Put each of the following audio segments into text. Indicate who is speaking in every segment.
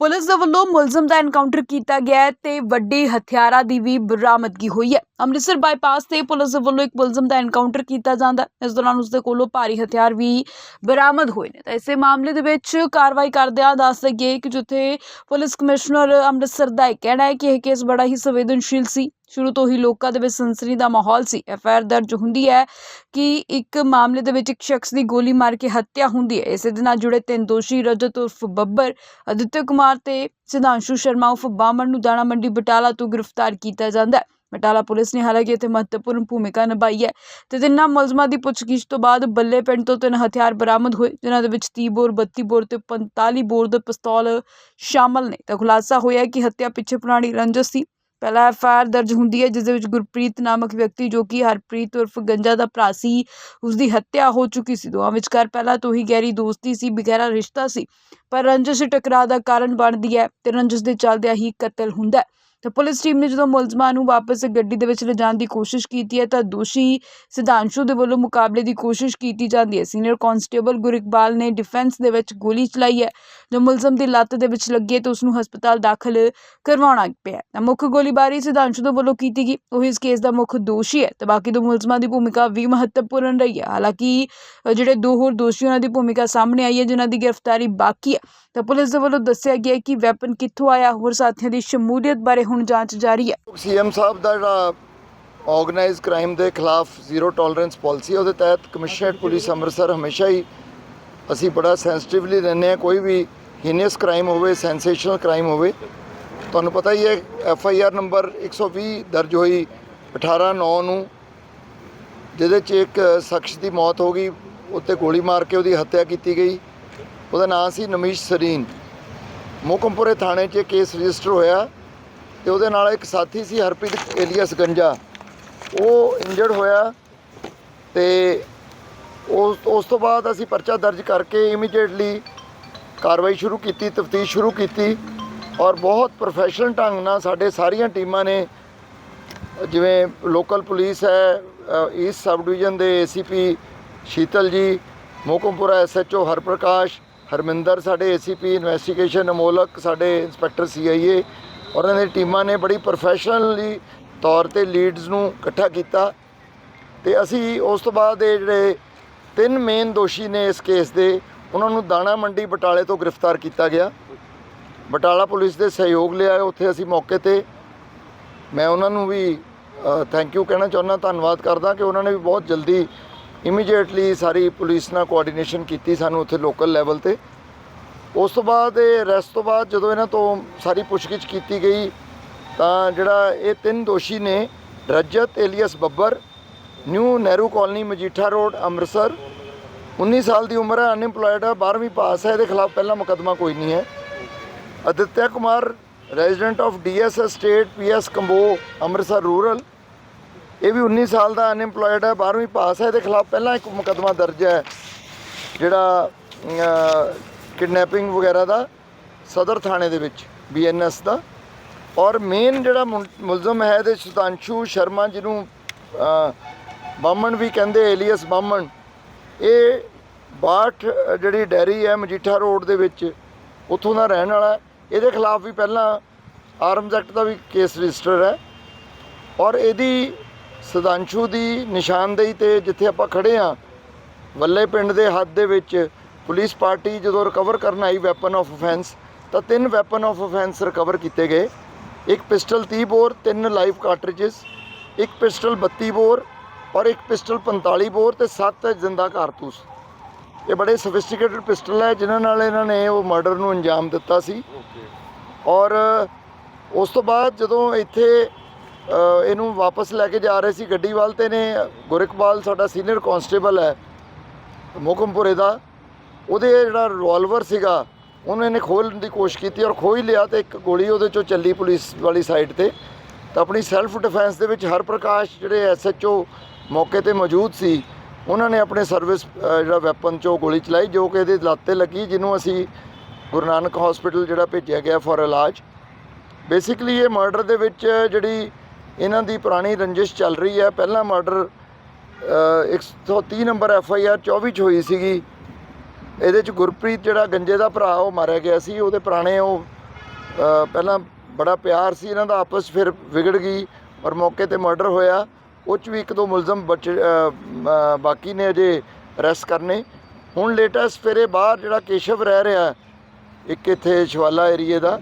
Speaker 1: Police ਦੇ ਵੱਲੋਂ ਮੁਲਜ਼ਮ ਦਾ ਐਨਕਾਊਂਟਰ ਕੀਤਾ ਗਿਆ ਹੈ ਤੇ ਵੱਡੇ ਹਥਿਆਰਾਂ ਦੀ ਵੀ ਬਰਾਮਦਗੀ ਹੋਈ ਹੈ। ਅੰਮ੍ਰਿਤਸਰ ਬਾਈਪਾਸ ਤੇ ਪੁਲਿਸ ਦੇ ਵੱਲੋਂ ਇੱਕ ਮੁਲਜ਼ਮ ਦਾ ਐਨਕਾਊਂਟਰ ਕੀਤਾ ਜਾਂਦਾ। ਇਸ ਦੌਰਾਨ ਉਸ ਦੇ ਕੋਲੋਂ ਭਾਰੀ ਹਥਿਆਰ ਵੀ ਬਰਾਮਦ ਹੋਏ ਨੇ। ਤਾਂ ਇਸੇ ਮਾਮਲੇ ਦੇ ਵਿੱਚ ਕਾਰਵਾਈ ਕਰਦਿਆਂ ਦੱਸ ਦਈਏ ਕਿ ਜਿੱਥੇ ਪੁਲਿਸ ਕਮਿਸ਼ਨਰ ਅੰਮ੍ਰਿਤਸਰ ਦਾ ਇਹ ਕਹਿਣਾ ਹੈ ਕਿ ਇਹ ਕੇਸ ਬੜਾ ਹੀ ਸੰਵੇਦਨਸ਼ੀਲ ਸੀ। ਸ਼ੁਰੂ ਤੋਂ ਹੀ ਲੋਕਾਂ ਦੇ ਵਿੱਚ ਸਨਸਨੀ ਦਾ ਮਾਹੌਲ ਸੀ। ਐਫਆਈਆਰ ਦਰਜ ਹੁੰਦੀ ਹੈ ਕਿ ਇੱਕ ਮਾਮਲੇ ਦੇ ਵਿੱਚ ਇੱਕ ਸ਼ਖਸ ਦੀ ਗੋਲੀ ਮਾਰ ਕੇ ਹੱਤਿਆ ਹੁੰਦੀ ਹੈ। ਇਸੇ ਦੇ ਨਾਲ ਜੁੜੇ ਤਿੰਨ ਦੋਸ਼ੀ ਰਜਤ ਉਰਫ ਬੱਬਰ, ਅਦਿੱਤਿਆ ਕੁਮਾਰ ਤੇ ਸਿਧਾਂਸ਼ੂ ਸ਼ਰਮਾ ਉਰਫ ਬਾਮਣ ਨੂੰ ਦਾਣਾ ਮੰਡੀ ਬਟਾਲਾ ਤੋਂ ਗ੍ਰਿਫਤਾਰ ਕੀਤਾ ਜਾਂਦਾ ਹੈ। ਬਟਾਲਾ ਪੁਲਿਸ ਨੇ, ਹਾਲਾਂਕਿ ਇੱਥੇ ਮਹੱਤਵਪੂਰਨ ਭੂਮਿਕਾ ਨਿਭਾਈ ਹੈ। ਤੇ ਤਿੰਨਾਂ ਮੁਲਜ਼ਮਾਂ ਦੀ ਪੁੱਛਗਿੱਛ ਤੋਂ ਬਾਅਦ ਬੱਲੇ ਪਿੰਡ ਤੋਂ ਤਿੰਨ ਹਥਿਆਰ ਬਰਾਮਦ ਹੋਏ, ਜਿਨ੍ਹਾਂ ਦੇ ਵਿੱਚ 30 ਬੋਰ 32 ਬੋਰ ਤੇ 45 ਬੋਰ ਦੇ ਪਿਸਤੌਲ ਸ਼ਾਮਲ ਨੇ। ਤਾਂ ਖੁਲਾਸਾ ਹੋਇਆ ਕਿ ਹੱਤਿਆ ਪਿੱਛੇ ਪੁਰਾਣੀ ਰੰਜਸ਼ ਸੀ। ਪਹਿਲਾ ਆਰ ਦਰਜ ਹੁੰਦੀ ਹੈ, ਜਿਸ ਦੇ ਵਿੱਚ ਗੁਰਪ੍ਰੀਤ ਨਾਮਕ ਵਿਅਕਤੀ ਜੋ ਕਿ ਹਰਪ੍ਰੀਤ ਉਰਫ ਗੰਜਾ ਦਾ ਭਰਾ ਸੀ ਉਸ ਦੀ ਹੱਤਿਆ ਹੋ ਚੁੱਕੀ ਸੀ। ਦੋਵਾਂ ਵਿਚਕਾਰ ਪਹਿਲਾਂ ਤੋਂ ਹੀ ਗਹਿਰੀ ਦੋਸਤੀ ਸੀ ਬਗੈਰਾ ਰਿਸ਼ਤਾ ਸੀ। ਪਰ ਰੰਜਸ਼ ਟਕਰਾਅ ਦਾ ਕਾਰਨ ਬਣਦੀ ਹੈ ਤੇ ਰੰਜਸ਼ ਦੇ ਚੱਲਦਿਆਂ ਹੀ ਕਤਲ ਹੁੰਦਾ ਹੈ। ਤਾਂ ਪੁਲਿਸ ਟੀਮ ਨੇ ਜਦੋਂ ਮੁਲਜ਼ਮਾਂ ਨੂੰ ਵਾਪਸ ਗੱਡੀ ਦੇ ਵਿੱਚ ਲਿਜਾਣ ਦੀ ਕੋਸ਼ਿਸ਼ ਕੀਤੀ ਹੈ, ਤਾਂ ਦੋਸ਼ੀ ਸਿਧਾਂਸ਼ੂ ਦੇ ਵੱਲੋਂ ਮੁਕਾਬਲੇ ਦੀ ਕੋਸ਼ਿਸ਼ ਕੀਤੀ ਜਾਂਦੀ ਹੈ। ਸੀਨੀਅਰ ਕਾਂਸਟੇਬਲ ਗੁਰਿਕਬਾਲ ਨੇ ਡਿਫੈਂਸ ਦੇ ਵਿੱਚ ਗੋਲੀ ਚਲਾਈ ਹੈ। ਜੋ ਮੁਲਜ਼ਮ ਦੀ ਲੱਤ ਦੇ ਵਿੱਚ ਲੱਗੀ ਹੈ ਤੇ ਉਸ ਨੂੰ ਹਸਪਤਾਲ ਦਾਖਲ ਕਰਵਾਉਣਾ ਪਿਆ ਤਾਂ ਮੁੱਖ ਗੋਲੀਬਾਰੀ ਸਿਧਾਂਸ਼ੂ ਦੇ ਵੱਲੋਂ ਕੀਤੀ ਗਈ। ਉਹ ਇਸ ਕੇਸ ਦਾ ਮੁੱਖ ਦੋਸ਼ੀ ਹੈ ਤੇ ਬਾਕੀ ਦੋ ਮੁਲਜ਼ਮਾਂ ਦੀ ਭੂਮਿਕਾ ਵੀ ਮਹੱਤਵਪੂਰਨ ਰਹੀ ਹੈ। ਹਾਲਾਂਕਿ ਜਿਹੜੇ ਦੋ ਹੋਰ ਦੋਸ਼ੀ ਉਹਨਾਂ ਦੀ ਭੂਮਿਕਾ ਸਾਹਮਣੇ ਆਈ ਹੈ, ਜਿਨ੍ਹਾਂ ਦੀ ਗ੍ਰਿਫਤਾਰੀ ਬਾਕੀ ਹੈ। ਤਾਂ ਪੁਲਿਸ ਦੇ ਵੱਲੋਂ ਦੱਸਿਆ ਗਿਆ ਕਿ ਵੈਪਨ ਕਿੱਥੋਂ ਆਇਆ, ਹੋਰ ਸਾਥੀਆਂ ਦੀ ਸ਼ਮੂਲੀਅਤ ਬਾਰੇ ਹੁਣ ਜਾਂਚ ਜਾਰੀ ਹੈ।
Speaker 2: ਸੀਐਮ ਸਾਹਿਬ ਦਾ ਜਿਹੜਾ ਆਰਗੇਨਾਈਜ਼ ਕ੍ਰਾਈਮ ਦੇ ਖਿਲਾਫ ਜ਼ੀਰੋ ਟੋਲਰੈਂਸ ਪਾਲਿਸੀ ਉਹਦੇ ਤਹਿਤ ਕਮਿਸ਼ਨਰੇਟ ਪੁਲਿਸ ਅੰਮ੍ਰਿਤਸਰ ਹਮੇਸ਼ਾ ਹੀ ਅਸੀਂ ਬੜਾ ਸੈਂਸਿਟਿਵਲੀ ਰਹਿੰਦੇ ਹਾਂ। ਕੋਈ ਵੀ ਹੀਨੀਅਸ ਕ੍ਰਾਈਮ ਹੋਵੇ ਸੈਂਸੇਸ਼ਨਲ ਕ੍ਰਾਈਮ ਹੋਵੇ, ਤੁਹਾਨੂੰ ਪਤਾ ਹੀ ਹੈ ਐਫ ਆਈ ਆਰ ਨੰਬਰ 120 ਦਰਜ ਹੋਈ 18 9 ਨੂੰ, ਜਿਹਦੇ 'ਚ ਇੱਕ ਸ਼ਖਸ ਦੀ ਮੌਤ ਹੋ ਗਈ, ਉੱਤੇ ਗੋਲੀ ਮਾਰ ਕੇ ਉਹਦੀ ਹੱਤਿਆ ਕੀਤੀ ਗਈ। ਉਹਦਾ ਨਾਮ ਸੀ ਨਮੀਸ਼ ਸਰੀਨ। ਮੋਕਮਪੁਰੇ ਥਾਣੇ 'ਚ ਕੇਸ ਰਜਿਸਟਰ ਹੋਇਆ ਤੇ ਉਹਦੇ ਨਾਲ ਇੱਕ ਸਾਥੀ ਸੀ ਹਰਪ੍ਰੀਤ ਏਲੀਅਸ ਗੰਜਾ। ਉਹ ਇੰਜਰਡ ਹੋਇਆ ਤੇ ਉਸ ਉਸ ਤੋਂ ਬਾਅਦ ਅਸੀਂ ਪਰਚਾ ਦਰਜ ਕਰਕੇ ਇਮੀਡੀਏਟਲੀ ਕਾਰਵਾਈ ਸ਼ੁਰੂ ਕੀਤੀ, ਤਫਤੀਸ਼ ਸ਼ੁਰੂ ਕੀਤੀ ਔਰ ਬਹੁਤ ਪ੍ਰੋਫੈਸ਼ਨਲ ਢੰਗ ਨਾਲ ਸਾਡੇ ਸਾਰੀਆਂ ਟੀਮਾਂ ਨੇ, ਜਿਵੇਂ ਲੋਕਲ ਪੁਲਿਸ ਹੈ ਈਸਟ ਸਬ ਡਿਵੀਜ਼ਨ ਦੇ ਏਸੀਪੀ ਸ਼ੀਤਲ ਜੀ, ਮੋਕਮਪੁਰਾ ਐਸਐਚਓ ਹਰਪ੍ਰਕਾਸ਼, ਹਰਮਿੰਦਰ ਸਾਡੇ ਏਸੀਪੀ ਇਨਵੈਸਟੀਗੇਸ਼ਨ ਅਮੋਲਕ ਸਾਡੇ ਇੰਸਪੈਕਟਰ ਸੀਆਈਏ ਔਰ ਇਹਨਾਂ ਦੀ ਟੀਮਾਂ ਨੇ ਬੜੀ ਪ੍ਰੋਫੈਸ਼ਨਲੀ ਤੌਰ ਤੇ ਲੀਡਸ ਨੂੰ ਇਕੱਠਾ ਕੀਤਾ ਤੇ ਅਸੀਂ ਉਸ ਤੋਂ ਬਾਅਦ ਇਹ ਜਿਹੜੇ ਤਿੰਨ ਮੇਨ ਦੋਸ਼ੀ ਨੇ ਇਸ ਕੇਸ ਦੇ ਉਹਨਾਂ ਨੂੰ ਦਾਣਾ ਮੰਡੀ ਬਟਾਲੇ ਤੋਂ ਗ੍ਰਿਫਤਾਰ ਕੀਤਾ ਗਿਆ। ਬਟਾਲਾ ਪੁਲਿਸ ਦੇ ਸਹਿਯੋਗ ਲਿਆ ਉੱਥੇ ਅਸੀਂ ਮੌਕੇ ਤੇ ਮੈਂ ਉਹਨਾਂ ਨੂੰ ਵੀ ਥੈਂਕ ਯੂ ਕਹਿਣਾ ਚਾਹੁੰਦਾ, ਧੰਨਵਾਦ ਕਰਦਾ ਕਿ ਉਹਨਾਂ ਨੇ ਵੀ ਬਹੁਤ ਜਲਦੀ ਇਮੀਡੀਏਟਲੀ ਸਾਰੀ ਪੁਲਿਸ ਨਾਲ ਕੋਆਰਡੀਨੇਸ਼ਨ ਕੀਤੀ ਸਾਨੂੰ ਉੱਥੇ ਲੋਕਲ ਲੈਵਲ ਤੇ। ਉਸ ਤੋਂ ਬਾਅਦ ਇਹ ਅਰੈਸਟ ਤੋਂ ਬਾਅਦ ਜਦੋਂ ਇਹਨਾਂ ਤੋਂ ਸਾਰੀ ਪੁੱਛਗਿੱਛ ਕੀਤੀ ਗਈ, ਤਾਂ ਜਿਹੜਾ ਇਹ ਤਿੰਨ ਦੋਸ਼ੀ ਨੇ, Rajat alias Babbar, new Nehru colony Majitha road, Amritsar 19 ਸਾਲ ਦੀ ਉਮਰ ਹੈ ਅਨਇੰਪਲੋਇਡ ਹੈ 12ਵੀਂ ਪਾਸ ਹੈ ਇਹਦੇ ਖਿਲਾਫ ਪਹਿਲਾ ਮੁਕੱਦਮਾ ਕੋਈ ਨਹੀਂ ਹੈ। Aditya Kumar resident of DS state PS Kambo Amritsar rural ਇਹ ਵੀ 19 ਸਾਲ ਦਾ ਅਨਇੰਪਲੋਇਡ ਹੈ 12ਵੀਂ ਪਾਸ ਹੈ ਇਹਦੇ ਖਿਲਾਫ ਪਹਿਲਾਂ ਇੱਕ ਮੁਕੱਦਮਾ ਦਰਜ ਹੈ ਜਿਹੜਾ ਕਿਡਨੈਪਿੰਗ ਵਗੈਰਾ ਦਾ ਸਦਰ ਥਾਣੇ ਦੇ ਵਿੱਚ ਬੀਐਨਐਸ ਦਾ। ਔਰ ਮੇਨ ਜਿਹੜਾ ਮੁਲ- ਮੁਲਜ਼ਮ ਹੈ ਇਹਦੇ ਸੁਤਾਂਸ਼ੂ ਸ਼ਰਮਾ ਜਿਹਨੂੰ ਅ, ਬਾਮਣ ਵੀ ਕਹਿੰਦੇ ਏਲੀਅਸ ਬਾਮਣ ਇਹ ਬਾਠ ਜਿਹੜੀ ਡੈਰੀ ਹੈ ਮਜੀਠਾ ਰੋਡ ਦੇ ਵਿੱਚ, ਉੱਥੋਂ ਦਾ ਰਹਿਣ ਵਾਲਾ ਇਹਦੇ ਖਿਲਾਫ ਵੀ ਪਹਿਲਾਂ ਆਰਮਜ਼ ਐਕਟ ਦਾ ਵੀ ਕੇਸ ਰਜਿਸਟਰ ਹੈ। ਔਰ ਇਹਦੀ ਸੁਦਾਂਸ਼ੂ ਦੀ ਨਿਸ਼ਾਨਦੇਹੀ ਤੇ ਜਿੱਥੇ ਆਪਾਂ ਖੜੇ ਆ ਵੱਲੇ ਪਿੰਡ ਦੇ ਹੱਦ ਦੇ ਵਿੱਚ ਪੁਲਿਸ ਪਾਰਟੀ ਜਦੋਂ ਰਿਕਵਰ ਕਰਨ ਆਈ ਵੈਪਨ ਆਫ ਅਫੈਂਸ ਤਾਂ ਤਿੰਨ ਵੈਪਨ ਆਫ ਅਫੈਂਸ ਰਿਕਵਰ ਕੀਤੇ ਗਏ। ਇੱਕ ਪਿਸਟਲ 30 ਬੋਰ, ਤਿੰਨ ਲਾਈਵ ਕਾਰਟ੍ਰਿਜਸ ਇੱਕ ਪਿਸਟਲ 32 ਬੋਰ ਔਰ ਇੱਕ ਪਿਸਟਲ 45 ਬੋਰ ਤੇ 7 ਜ਼ਿੰਦਾ ਕਾਰਤੂਸ। ਇਹ ਬੜੇ ਸੋਫਿਸਟੀਕੇਟਡ ਪਿਸਟਲ ਹੈ ਜਿਨ੍ਹਾਂ ਨਾਲ ਇਹਨਾਂ ਨੇ ਉਹ ਮਰਡਰ ਨੂੰ ਅੰਜਾਮ ਦਿੱਤਾ ਸੀ। ਔਰ ਉਸ ਤੋਂ ਬਾਅਦ ਜਦੋਂ ਇੱਥੇ ਇਹਨੂੰ ਵਾਪਸ ਲੈ ਕੇ ਜਾ ਰਹੇ ਸੀ ਗੱਡੀ ਵੱਲ ਤੇ ਨੇ ਗੁਰਿਕਬਾਲ ਸਾਡਾ ਸੀਨੀਅਰ ਕਾਂਸਟੇਬਲ ਹੈ ਮੋਕਮਪੁਰੇ ਦਾ ਉਹਦੇ ਜਿਹੜਾ ਰਿਵਾਲਵਰ ਸੀਗਾ ਉਹਨੂੰ ਇਹਨੇ ਖੋਲ੍ਹਣ ਦੀ ਕੋਸ਼ਿਸ਼ ਕੀਤੀ ਔਰ ਖੋਹ ਹੀ ਲਿਆ ਤੇ ਇੱਕ ਗੋਲੀ ਉਹਦੇ ਚੋਂ ਚੱਲੀ ਪੁਲਿਸ ਵਾਲੀ ਸਾਈਡ ਤੇ। ਤਾਂ ਆਪਣੀ ਸੈਲਫ ਡਿਫੈਂਸ ਦੇ ਵਿੱਚ ਹਰਪ੍ਰਕਾਸ਼ ਜਿਹੜੇ ਐਸਐਚਓ ਮੌਕੇ ਤੇ ਮੌਜੂਦ ਸੀ। ਉਹਨਾਂ ਨੇ ਆਪਣੇ ਸਰਵਿਸ ਜਿਹੜਾ ਵੈਪਨ ਚੋਂ ਗੋਲੀ ਚਲਾਈ, ਜੋ ਕਿ ਇਹਦੇ ਲੱਤ ਤੇ ਲੱਗੀ, ਜਿਹਨੂੰ ਅਸੀਂ ਗੁਰੂ ਨਾਨਕ ਹਸਪੀਟਲ ਜਿਹੜਾ ਭੇਜਿਆ ਗਿਆ ਫॉर ਇਲਾਜ। ਬੇਸਿਕਲੀ ਇਹ ਮਰਡਰ ਦੇ ਵਿੱਚ ਜਿਹੜੀ ਇਹਨਾਂ ਦੀ ਪੁਰਾਣੀ ਰੰਜਿਸ਼ ਚੱਲ ਰਹੀ ਹੈ, ਪਹਿਲਾ murder 130 number F I R 24 ਚ ਹੋਈ ਸੀਗੀ। ਇਹਦੇ ਚ ਗੁਰਪ੍ਰੀਤ ਜਿਹੜਾ ਗੰਜੇ ਦਾ ਭਰਾ, ਉਹ ਮਾਰਿਆ ਗਿਆ ਸੀ। ਉਹਦੇ ਪੁਰਾਣੇ ਉਹ ਪਹਿਲਾਂ ਬੜਾ ਪਿਆਰ ਸੀ ਇਹਨਾਂ ਦਾ, ਆਪਸ ਫਿਰ ਵਿਗੜ ਗਈ ਔਰ ਮੌਕੇ ਤੇ ਮਰਡਰ ਹੋਇਆ। ਉਹ 'ਚ ਵੀ ਇੱਕ ਦੋ ਮੁਲਜ਼ਮ ਬਚ ਬਾਕੀ ਨੇ ਅਜੇ ਅਰੈਸਟ ਕਰਨੇ। ਹੁਣ ਲੇਟੈਸਟ ਫਿਰ ਇਹ ਬਾਹਰ ਜਿਹੜਾ ਕੇਸ਼ਵ ਰਹਿ ਰਿਹਾ, ਇੱਕ ਇੱਥੇ ਸ਼ਵਾਲਾ ਏਰੀਏ ਦਾ,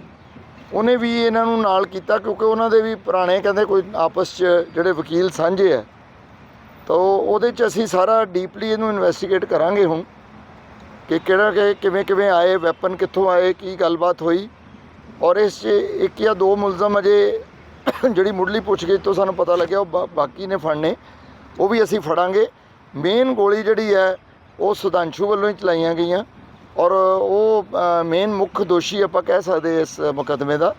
Speaker 2: ਉਹਨੇ ਵੀ ਇਹਨਾਂ ਨੂੰ ਨਾਲ ਕੀਤਾ ਕਿਉਂਕਿ ਉਹਨਾਂ ਦੇ ਵੀ ਪੁਰਾਣੇ ਕਹਿੰਦੇ ਕੋਈ ਆਪਸ 'ਚ ਜਿਹੜੇ ਵਕੀਲ ਸਾਂਝੇ ਆ। ਤਾਂ ਉਹਦੇ 'ਚ ਅਸੀਂ ਸਾਰਾ ਡੀਪਲੀ ਇਹਨੂੰ ਇਨਵੈਸਟੀਗੇਟ ਕਰਾਂਗੇ ਹੁਣ ਕਿ ਕਿਹੜਾ ਕਿ ਕਿਵੇਂ ਕਿਵੇਂ ਆਏ ਵੈਪਨ ਕਿੱਥੋਂ ਆਏ, ਕੀ ਗੱਲਬਾਤ ਹੋਈ। ਔਰ ਇਸ 'ਚ ਇੱਕ ਜਾਂ ਦੋ ਮੁਲਜ਼ਮ ਅਜੇ ਜਿਹੜੀ ਮੁੱਢਲੀ ਪੁੱਛਗਿੱਛ ਤੋਂ ਸਾਨੂੰ ਪਤਾ ਲੱਗਿਆ ਉਹ ਬਾਕੀ ਨੇ ਫੜਨੇ। ਉਹ ਵੀ ਅਸੀਂ ਫੜਾਂਗੇ। ਮੇਨ ਗੋਲੀ ਜਿਹੜੀ ਹੈ, ਉਹ ਸੁਧਾਂਸ਼ੂ ਵੱਲੋਂ ਹੀ ਚਲਾਈਆਂ ਗਈਆਂ। ਔਰ ਉਹ ਮੇਨ ਮੁੱਖ ਦੋਸ਼ੀ ਆਪਾਂ ਕਹਿ ਸਕਦੇ ਇਸ ਮੁਕੱਦਮੇ ਦਾ।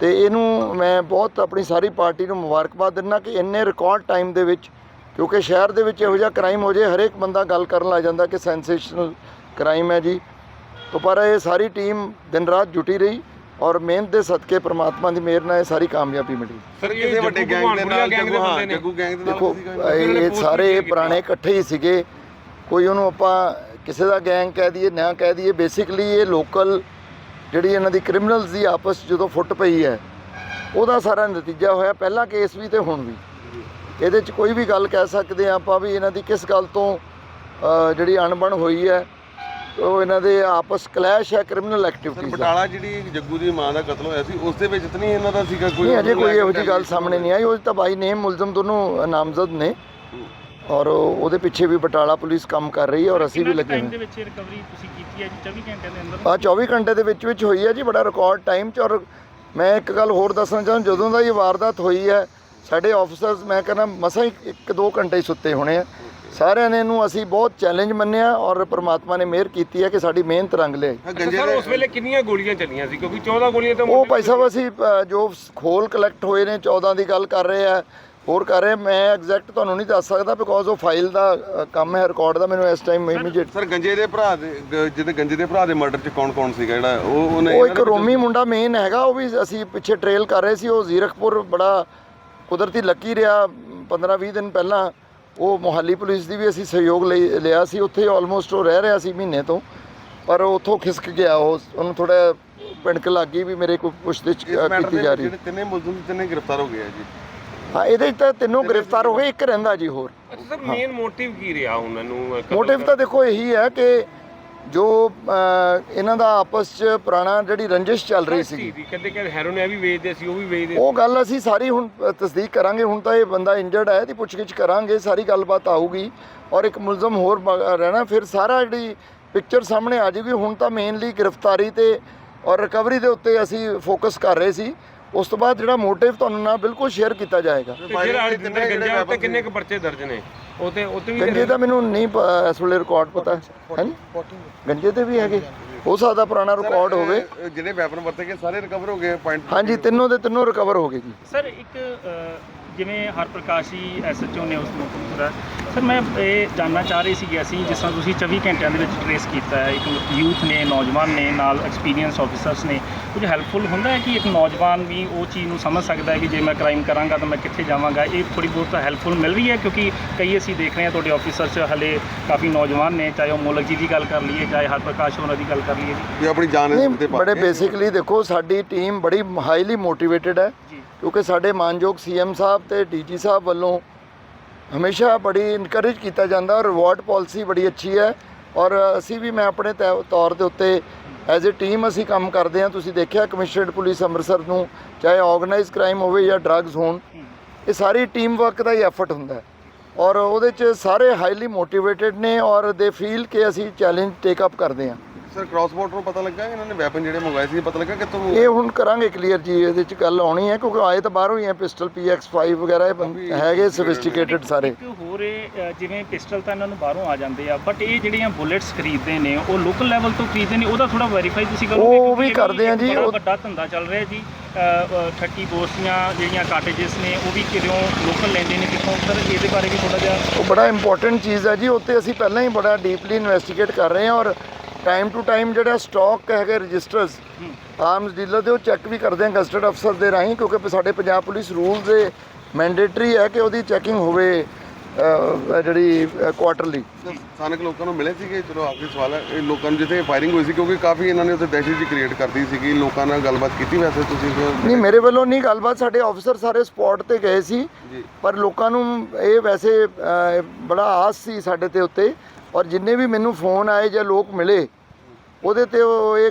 Speaker 2: ਤੇ ਇਹਨੂੰ ਮੈਂ ਬਹੁਤ ਆਪਣੀ ਸਾਰੀ ਪਾਰਟੀ ਨੂੰ ਮੁਬਾਰਕਬਾਦ ਦਿੰਦਾ ਕਿ ਇੰਨੇ ਰਿਕਾਰਡ ਟਾਈਮ ਦੇ ਵਿੱਚ, ਕਿਉਂਕਿ ਸ਼ਹਿਰ ਦੇ ਵਿੱਚ ਇਹੋ ਜਿਹਾ ਕ੍ਰਾਈਮ ਹੋ ਜੇ, ਹਰੇਕ ਬੰਦਾ ਗੱਲ ਕਰਨ ਲੱਗ ਜਾਂਦਾ ਕਿ ਸੈਂਸੇਸ਼ਨਲ ਕ੍ਰਾਈਮ ਹੈ ਜੀ। ਤੋਂ ਪਰ ਇਹ ਸਾਰੀ ਟੀਮ ਦਿਨ ਰਾਤ ਜੁਟੀ ਰਹੀ। ਔਰ ਮਿਹਨਤ ਦੇ ਸਦਕੇ ਪ੍ਰਮਾਤਮਾ ਦੀ ਮਿਹਰ ਨਾਲ ਇਹ ਸਾਰੀ ਕਾਮਯਾਬੀ ਮਿਲੀ।
Speaker 3: ਸਰ ਕਿਸੇ ਵੱਡੇ ਗੈਂਗ ਦੇ ਨਾਲ ਜੱਗੂ ਹਾਂ ਜੱਗੂ ਗੈਂਗ ਦੇ ਨਾਲ
Speaker 2: ਦੇਖੋ
Speaker 3: ਸੀਗਾ
Speaker 2: ਇਹ ਇਹ ਸਾਰੇ ਪੁਰਾਣੇ ਇਕੱਠੇ ਹੀ ਸੀਗੇ। ਕੋਈ ਉਹਨੂੰ ਆਪਾਂ ਕਿਸੇ ਦਾ ਗੈਂਗ ਕਹਿ ਦਈਏ ਨਾ ਕਹਿ ਦਈਏ ਬੇਸਿਕਲੀ ਇਹ ਲੋਕਲ ਜਿਹੜੀ ਇਹਨਾਂ ਦੀ ਕ੍ਰਿਮੀਨਲਸ ਦੀ ਆਪਸ ਜਦੋਂ ਫੁੱਟ ਪਈ ਹੈ ਉਹਦਾ ਸਾਰਾ ਨਤੀਜਾ ਹੋਇਆ। ਪਹਿਲਾ ਕੇਸ ਵੀ ਤੇ ਹੁਣ ਵੀ। ਇਹਦੇ 'ਚ ਕੋਈ ਵੀ ਗੱਲ ਕਹਿ ਸਕਦੇ ਆ ਆਪਾਂ ਵੀ ਇਹਨਾਂ ਦੀ ਕਿਸ ਗੱਲ ਤੋਂ ਜਿਹੜੀ ਅਣਬਣ ਹੋਈ ਹੈ ਉਹ ਇਹਨਾਂ ਦੇ ਆਪਸ ਕਲੈਸ਼ ਹੈ ਕ੍ਰਿਮੀਨਲ
Speaker 3: ਸਰ
Speaker 2: ਐਕਟੀਵਿਟੀਜ਼ ਦਾ।
Speaker 3: ਬਟਾਲਾ ਜਿਹੜੀ ਜੱਗੂ ਦੀ ਮਾਂ ਦਾ ਕਤਲ ਹੋਇਆ ਸੀ ਉਸ ਦੇ ਵਿੱਚ ਤਾਂ ਨਹੀਂ ਇਹਨਾਂ ਦਾ ਸੀਗਾ ਕੋਈ
Speaker 2: ਨਹੀਂ ਅਜੇ ਕੋਈ ਇਹੋ ਜਿਹੀ ਗੱਲ ਸਾਹਮਣੇ ਨਹੀਂ ਆਈ। ਉਹ ਤਾਂ ਬਾਈ ਨੇਮ ਮੁਲਜ਼ਮ ਦੋਨੋਂ ਨਾਮਜ਼ਦ ਨੇ। ਔਰ ਉਹ- ਉਹਦੇ ਪਿੱਛੇ ਵੀ ਬਟਾਲਾ ਪੁਲਿਸ ਕੰਮ ਕਰ ਰਹੀ ਹੈ ਔਰ ਅਸੀਂ ਵੀ ਲੱਗੇ
Speaker 4: ਟਾਈਮ
Speaker 2: ਹੋਏ
Speaker 4: ਦੇ ਵਿੱਚ ਰਿਕਵਰੀ ਤੁਸੀਂ ਕੀਤੀ ਹੈ ਜੀ? 24 ਘੰਟਿਆਂ ਦੇ ਅੰਦਰ?
Speaker 2: ਆ 24 ਘੰਟੇ ਦੇ ਵਿੱਚ ਵਿੱਚ ਹੋਈ ਹੈ ਜੀ ਬੜਾ ਰਿਕਾਰਡ ਟਾਈਮ 'ਚ। ਔਰ ਮੈਂ ਇੱਕ ਗੱਲ ਹੋਰ ਦੱਸਣਾ ਚਾਹੁੰਦਾ ਜਦੋਂ ਦਾ ਇਹ ਵਾਰਦਾਤ ਹੋਈ ਹੈ ਸਾਡੇ ਆਫੀਸਰਸ ਮੈਂ ਕਹਿੰਦਾ ਮਸਾਂ ਹੀ 1-2 ਘੰਟੇ ਹੀ ਸੁੱਤੇ ਹੋਣੇ ਆ। ਸਾਰਿਆਂ ਨੇ ਇਹਨੂੰ ਅਸੀਂ ਬਹੁਤ ਚੈਲੰਜ ਮੰਨਿਆ ਔਰ ਪ੍ਰਮਾਤਮਾ ਨੇ ਮਿਹਰ ਕੀਤੀ ਹੈ ਕਿ ਸਾਡੀ ਮਿਹਨਤ ਰੰਗ ਲਿਆਈ
Speaker 5: ਸਰ ਉਸ ਵੇਲੇ ਕਿੰਨੀਆਂ ਗੋਲੀਆਂ ਚੱਲੀਆਂ ਸੀ? ਕਿਉਂਕਿ 14 ਗੋਲੀਆਂ ਤਾਂ
Speaker 2: ਉਹ ਭਾਈ ਸਾਹਿਬ ਅਸੀਂ ਅ, ਜੋ ਖੋਲ ਕਲੈਕਟ ਹੋਏ ਨੇ 14 ਦੀ ਗੱਲ ਕਰ ਰਹੇ ਆ ਹੋਰ ਕਰ ਰਹੇ ਆ। ਮੈਂ ਐਗਜ਼ੈਕਟ ਤੁਹਾਨੂੰ ਨਹੀਂ ਦੱਸ ਸਕਦਾ ਬਿਕੋਜ਼ ਉਹ ਫਾਈਲ ਦਾ ਅ, ਕੰਮ ਹੈ ਰਿਕਾਰਡ ਦਾ ਮੈਨੂੰ ਇਸ ਟਾਈਮ ਇਮੀਡੀਏਟ
Speaker 3: ਸਰ ਗੰਜੇ ਦੇ ਭਰਾ ਦੇ ਗ- ਜਿਹਦੇ ਗੰਜੇ ਦੇ ਭਰਾ ਦੇ ਮਰਡਰ 'ਚ ਕੌਣ ਕੌਣ ਸੀਗਾ ਜਿਹੜਾ? ਉਹ ਉਹਨੇ
Speaker 2: ਉਹ ਇੱਕ ਰੋਮੀ ਮੁੰਡਾ ਮੇਨ ਹੈਗਾ ਉਹ ਵੀ ਅਸੀਂ ਪਿੱਛੇ ਟ੍ਰੇਲ ਕਰ ਰਹੇ ਸੀ ਉਹ ਜ਼ੀਰਕਪੁਰ ਬੜਾ ਕੁਦਰਤੀ ਲੱਕੀ ਰਿਹਾ 15-20 ਦਿਨ ਪਹਿਲਾਂ। ਉਹ ਮੁਹਾਲੀ ਪੁਲਿਸ ਦੀ ਵੀ ਅਸੀਂ ਸਹਿਯੋਗ ਲਈ ਲਿਆ ਸੀ ਉੱਥੇ ਆਲਮੋਸਟ ਉਹ ਰਹਿ ਰਿਹਾ ਸੀ ਮਹੀਨੇ ਤੋਂ ਪਰ ਉਹ ਉੱਥੋਂ ਖਿਸਕ ਗਿਆ ਉਹ ਉਹਨੂੰ ਥੋੜਾ ਪਿੰਡਕ ਲੱਗ ਗਈ ਵੀ ਮੇਰੇ ਅ,
Speaker 3: ਮੈਟਰ
Speaker 2: ਕੀਤੀ ਜਾ ਰਹੀ।
Speaker 3: ਜਿਹੜੇ ਤਿੰਨੇ ਮੁਲਜ਼ਮ ਤਿੰਨੇ ਗ੍ਰਿਫਤਾਰ ਹੋ ਗਏ ਆ ਜੀ।
Speaker 2: ਹਾਂ ਇਹਦੇ 'ਚ ਤਾਂ ਤਿੰਨੋਂ ਗ੍ਰਿਫਤਾਰ ਹੋ ਗਏ ਇੱਕ ਰਹਿੰਦਾ ਜੀ ਹੋਰ।
Speaker 5: ਅੱਛਾ ਸਰ ਮੇਨ ਮੋਟਿਵ ਕੀ ਰਿਹਾ ਉਹਨਾਂ ਨੂੰ?
Speaker 2: ਮੋਟਿਵ ਤਾਂ ਦੇਖੋ ਇਹੀ ਹੈ ਕਿ ਜੋ ਇਹਨਾਂ ਦਾ ਆਪਸ 'ਚ ਪੁਰਾਣਾ ਜਿਹੜੀ ਰੰਜਿਸ਼ ਚੱਲ ਰਹੀ
Speaker 5: ਸੀ ਕਹਿੰਦੇ ਕਿ ਹੈਰੋਨ ਇਹ ਵੀ ਵੇਚਦੇ ਸੀ ਉਹ ਵੀ ਵੇਚਦੇ
Speaker 2: ਉਹ ਗੱਲ ਅਸੀਂ ਸਾਰੀ ਹੁਣ ਤਸਦੀਕ ਕਰਾਂਗੇ। ਹੁਣ ਤਾਂ ਇਹ ਬੰਦਾ ਇੰਜਰਡ ਹੈ ਇਹਦੀ ਪੁੱਛਗਿੱਛ ਕਰਾਂਗੇ ਸਾਰੀ ਗੱਲਬਾਤ ਆਊਗੀ। ਔਰ ਇੱਕ ਮੁਲਜ਼ਮ ਹੋਰ ਰਹਿਣਾ ਫਿਰ ਸਾਰਾ ਜਿਹੜੀ ਪਿਕਚਰ ਸਾਹਮਣੇ ਆ ਜਾਊਗੀ। ਹੁਣ ਤਾਂ ਮੇਨਲੀ ਗ੍ਰਿਫਤਾਰੀ ਤੇ ਔਰ ਰਿਕਵਰੀ ਦੇ ਉੱਤੇ ਅਸੀਂ ਫੋਕਸ ਕਰ ਰਹੇ ਸੀ। ਉਸ ਤੋਂ ਬਾਅਦ ਜਿਹੜਾ ਮੋਟਿਵ ਤੁਹਾਨੂੰ ਨਾਲ ਬਿਲਕੁਲ ਸ਼ੇਅਰ ਕੀਤਾ ਜਾਏਗਾ।
Speaker 5: ਤੇ ਜਿਹੜਾ ਜਿੰਨੇ ਗੰਜਾ ਉੱਤੇ ਕਿੰਨੇ ਕੁ ਪਰਚੇ ਦਰਜ ਨੇ? ਉਹ ਤੇ ਉਹ ਤੇ ਵੀ
Speaker 2: ਗੰਜੇ ਦਾ ਮੈਨੂੰ ਨਹੀਂ ਪ- ਇਸ ਵੇਲੇ ਰਿਕਾਰਡ ਪਤਾ। ਹੈ? ਗੰਜੇ ਤੇ ਵੀ ਹੈਗੇ ਹੋ ਸਕਦਾ ਪੁਰਾਣਾ ਰਿਕਾਰਡ ਹੋਵੇ।
Speaker 3: ਇਹ ਜਿਹੜੇ ਵੈਪਨ ਵਰਤੇ ਗਏ ਸਾਰੇ ਰਿਕਵਰ ਹੋ ਗਏ ਪੁਆਇੰਟ
Speaker 2: ਹਾਂਜੀ ਤਿੰਨੋਂ ਦੇ ਤਿੰਨੋਂ ਰਿਕਵਰ ਹੋ ਗਏ ਜੀ।
Speaker 4: ਸਰ ਇੱਕ ਜਿਵੇਂ ਹਰਪ੍ਰਕਾਸ਼ ਜੀ ਐਸਐਚਓ ਨੇ ਉਸ ਨੂੰ ਪੂਰਾ ਸਰ ਮੈਂ ਇਹ ਜਾਨਣਾ ਚਾਹ ਰਹੀ ਸੀ ਅਸੀਂ ਜਿਸ ਤਰ੍ਹਾਂ ਤੁਸੀਂ 24 ਘੰਟਿਆਂ ਦੇ ਵਿੱਚ ਟਰੇਸ ਕੀਤਾ ਹੈ ਇੱਕ ਯੂਥ ਨੇ ਨੌਜਵਾਨ ਨੇ ਨਾਲ ਐਕਸਪੀਰੀਅੰਸ ਆਫੀਸਰਸ ਨੇ। ਕੁਝ ਹੈਲਪਫੁਲ ਹੁੰਦਾ ਹੈ ਕਿ ਇੱਕ ਨੌਜਵਾਨ ਵੀ ਉਹ ਚੀਜ਼ ਨੂੰ ਸਮਝ ਸਕਦਾ ਹੈ ਕਿ ਜੇ ਮੈਂ ਕ੍ਰਾਈਮ ਕਰਾਂਗਾ ਤਾਂ ਮੈਂ ਕਿੱਥੇ ਜਾਵਾਂਗਾ? ਇਹ ਥੋੜੀ ਬਹੁਤ ਹੈਲਪਫੁਲ ਮਿਲ ਰਹੀ ਹੈ ਕਿਉਂਕਿ ਕਈ ਅਸੀਂ ਦੇਖ ਰਹੇ ਹਾਂ ਤੁਹਾਡੇ ਆਫੀਸਰ 'ਚ ਹਲੇ ਕਾਫੀ ਨੌਜਵਾਨ ਨੇ ਚਾਹੇ ਉਹ ਮੋਲਕ ਜੀ ਦੀ ਗੱਲ ਕਰ ਲਈਏ ਚਾਹੇ ਹਰਪ੍ਰਕਾਸ਼ ਹੋਰਾਂ ਦੀ ਗੱਲ ਕਰ ਲਈਏ। ਜੀ
Speaker 3: ਵੀ ਆਪਣੀ ਜਾਨ ਪਾ
Speaker 2: ਬੜੇ
Speaker 3: ਕੇ-
Speaker 2: ਬੇਸਿਕਲੀ ਦੇਖੋ ਸਾਡੀ ਟੀਮ ਬੜੀ ਹਾਈਲੀ ਮੋਟੀਵੇਟਿਡ ਹੈ
Speaker 4: ਜੀ।
Speaker 2: ਕਿਉਂਕਿ ਸਾਡੇ ਮਾਨਯੋਗ ਸੀਐਮ ਸਾਹਿਬ ਤੇ ਡੀਜੀ ਸਾਹਿਬ ਵੱਲੋਂ ਹਮੇਸ਼ਾ ਬੜੀ ਇਨਕਰੇਜ ਕੀਤਾ ਜਾਂਦਾ ਔਰ ਰਿਵਾਰਡ ਪਾਲਿਸੀ ਬੜੀ ਅੱਛੀ ਹੈ ਔਰ ਅਸੀਂ ਵੀ ਮੈਂ ਆਪਣੇ ਤੈ- ਤੌਰ ਦੇ ਉੱਤੇ ਐਜ਼ ਅ ਟੀਮ ਅਸੀਂ ਕੰਮ ਕਰਦੇ ਹਾਂ। ਤੁਸੀਂ ਦੇਖਿਆ ਕਮਿਸ਼ਨਰਡ ਪੁਲਿਸ ਅੰਮ੍ਰਿਤਸਰ ਨੂੰ ਚਾਹੇ ਆਰਗੇਨਾਈਜ਼ ਕ੍ਰਾਈਮ ਹੋਵੇ ਜਾਂ ਡਰੱਗਸ ਹੋਣ, ਇਹ ਸਾਰੀ ਟੀਮ ਵਰਕ ਦਾ ਹੀ ਐਫਰਟ ਹੁੰਦਾ ਔਰ ਉਹਦੇ 'ਚ ਸਾਰੇ ਹਾਈਲੀ ਮੋਟੀਵੇਟਿਡ ਨੇ ਔਰ ਦੇ ਫੀਲ ਕਿ ਅਸੀਂ ਚੈਲੰਜ ਟੇਕ ਅਪ ਕਰਦੇ ਹਾਂ।
Speaker 3: ਸਰ ਕ੍ਰਾਸ ਬਾਰਡਰ ਨੂੰ ਪਤਾ ਲੱਗਾ ਇਹਨਾਂ ਨੇ ਵੈਪਨ ਜਿਹੜੇ ਮੰਗਵਾਏ ਸੀ ਪਤਾ ਲੱਗਾ ਕਿੱਥੋਂ
Speaker 2: ਇਹ ਹੁਣ ਕਰਾਂਗੇ ਕਲੀਅਰ ਜੀ ਇਹਦੇ 'ਚ ਗੱਲ ਆਉਣੀ ਹੈ ਕਿਉਂਕਿ ਆਏ ਤਾਂ ਬਾਹਰੋਂ ਹੀ ਹੈ ਪਿਸਟਲ PX5 ਵਗੈਰਾ ਇਹ ਬੰ- ਹੈਗੇ ਸੋਫਿਸਟੀਕੇਟਡ ਸਾਰੇ।
Speaker 4: ਇੱਕ ਹੋਰ ਇਹ, ਅ, ਜਿਵੇਂ ਪਿਸਟਲ ਤਾਂ ਇਹਨਾਂ ਨੂੰ ਬਾਹਰੋਂ ਆ ਜਾਂਦੇ ਆ ਬਟ ਇਹ ਜਿਹੜੀਆਂ ਬੁllets ਖਰੀਦਦੇ ਨੇ ਉਹ ਲੋਕਲ ਲੈਵਲ ਤੋਂ ਖਰੀਦਦੇ ਨੇ ਉਹਦਾ ਥੋੜਾ ਵੈਰੀਫਾਈ ਤੁਸੀਂ ਕਰੋਗੇ
Speaker 2: ਉਹ ਵੀ ਕਰਦੇ ਆ ਜੀ,
Speaker 4: ਬੜਾ
Speaker 2: ਉਹ-
Speaker 4: ਵੱਡਾ ਧੰਦਾ ਚੱਲ ਰਿਹਾ ਜੀ 30 ਬੋਸਟੀਆਂ ਜਿਹੜੀਆਂ ਕਾਟੇਜਸ ਨੇ ਉਹ ਵੀ ਕਿਉਂ ਲੋਕਲ ਲੈਂਦੇ ਨੇ ਕਿੱਥੋਂ? ਸਰ ਇਹਦੇ ਬਾਰੇ ਵੀ ਥੋੜਾ ਜਿਹਾ
Speaker 2: ਉਹ ਬੜਾ ਇੰਪੋਰਟੈਂਟ ਚੀਜ਼ ਹੈ ਜੀ ਉੱਤੇ ਅਸੀਂ ਪਹਿਲਾਂ ਹੀ ਬੜਾ ਡੀਪਲੀ ਇਨਵੈਸਟੀਗੇਟ ਕਰ ਰਹੇ ਹਾਂ ਔਰ ਟਾਈਮ ਟੂ ਟਾਈਮ ਜਿਹੜਾ ਸਟਾਕ ਹੈਗੇ ਰਜਿਸਟਰਸ ਆਰਮਸ ਡੀਲਰ ਦੇ ਉਹ ਚੈੱਕ ਵੀ ਕਰਦੇ ਹਾਂ ਗਸਟਡ ਅਫਸਰ ਦੇ ਰਾਹੀਂ ਕਿਉਂਕਿ ਸਾਡੇ ਪੰਜਾਬ ਪੁਲਿਸ ਰੂਲ ਦੇ ਮੈਂਡੇਟਰੀ ਹੈ ਕਿ ਉਹਦੀ ਚੈਕਿੰਗ ਹੋਵੇ ਜਿਹੜੀ ਕੁਆਟਰਲੀ
Speaker 3: ਸਥਾਨਕ ਲੋਕਾਂ ਨੂੰ ਮਿਲੇ ਸੀਗੇ? ਚਲੋ ਆਖਰੀ ਸਵਾਲ ਹੈ। ਇਹ ਲੋਕਾਂ ਨੂੰ ਜਿੱਥੇ ਫਾਇਰਿੰਗ ਹੋਈ ਸੀ ਕਿਉਂਕਿ ਕਾਫੀ ਇਹਨਾਂ ਨੇ ਉੱਥੇ ਦਹਿਸ਼ਤ ਜੀ ਕ੍ਰੀਏਟ ਕਰਦੀ ਸੀਗੀ। ਲੋਕਾਂ ਨਾਲ ਗੱਲਬਾਤ ਕੀਤੀ ਵੈਸੇ ਤੁਸੀਂ
Speaker 2: ਨਹੀਂ ਮੇਰੇ ਵੱਲੋਂ ਨਹੀਂ ਗੱਲਬਾਤ। ਸਾਡੇ ਆਫੀਸਰ ਸਾਰੇ ਸਪੌਟ ਤੇ ਗਏ ਸੀ। ਪਰ ਲੋਕਾਂ ਨੂੰ ਇਹ ਵੈਸੇ ਬੜਾ ਆਸ ਸੀ ਸਾਡੇ ਤੇ ਉੱਤੇ। ਔਰ ਜਿੰਨੇ ਵੀ ਮੈਨੂੰ ਫੋਨ ਆਏ ਜਾਂ ਲੋਕ ਮਿਲੇ ਉਹਦੇ ਤੇ ਉਹ ਇਹ